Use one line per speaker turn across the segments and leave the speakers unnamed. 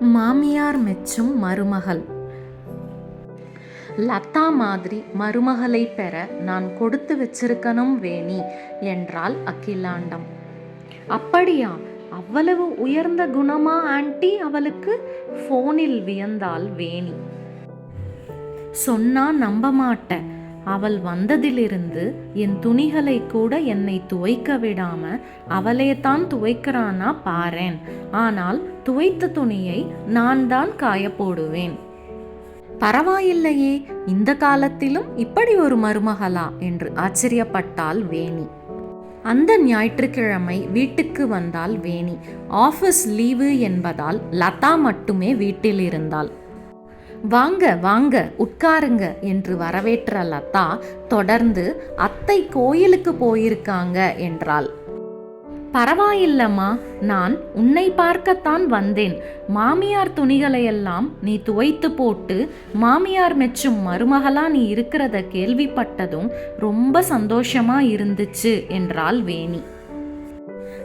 மாமியார் மெச்சும் மருமகள். லதா மாதிரி மருமகளை பெற நான் கொடுத்து வச்சிருக்கணும் வேணி என்றாள் அகிலாண்டம். அப்படியா? அவ்வளவு உயர்ந்த குணமா ஆன்ட்டி அவளுக்கு ஃபோனில் வியந்தாள் வேணி. சொன்னா நம்ப மாட்டேன். அவள் வந்ததிலிருந்து என் துணிகளை கூட என்னை துவைக்க விடாம அவளே தான் துவைக்கிறானா பாரேன். ஆனால் துவைத்த துணியை நான் தான் காய போடுவேன் பரவாயில்லையே இந்த காலத்திலும் இப்படி ஒரு மருமகளா? என்று ஆச்சரியப்பட்டாள் வேணி. அந்த ஞாயிற்றுக்கிழமை வீட்டுக்கு வந்தால் வேணி. ஆஃபீஸ் லீவு என்பதால் லதா மட்டுமே வீட்டில் இருந்தாள். வாங்க வாங்க உட்காருங்க என்று வரவேற்ற லதா தொடர்ந்து அத்தை கோயிலுக்கு போயிருக்காங்க என்றாள். பரவாயில்லம்மா நான் உன்னை பார்க்கத்தான் வந்தேன். மாமியார் துணிகளையெல்லாம் நீ துவைத்து போட்டு மாமியார் மெச்சும் மருமகளா நீ இருக்கிறத கேள்விப்பட்டதும் ரொம்ப சந்தோஷமா இருந்துச்சு என்றாள் வேணி.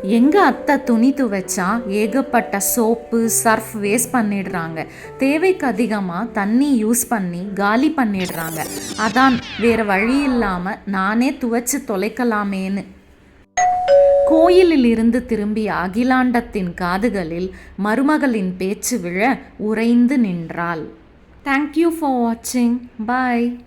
எங்கள் அத்தை துணி துவைச்சா ஏகப்பட்ட சோப்பு சர்ஃப் வேஸ்ட் பண்ணிடுறாங்க. தேவைக்கு அதிகமாக தண்ணி யூஸ் பண்ணி காலி பண்ணிடுறாங்க. அதான் வேறு வழி இல்லாமல் நானே துவைச்சு தொலைக்கலாமேன்னு. கோயிலில் இருந்து திரும்பிய அகிலாண்டத்தின் காதுகளில் மருமகளின் பேச்சு விழ உறைந்து நின்றாள். தேங்க்யூ ஃபார் வாட்சிங் பாய்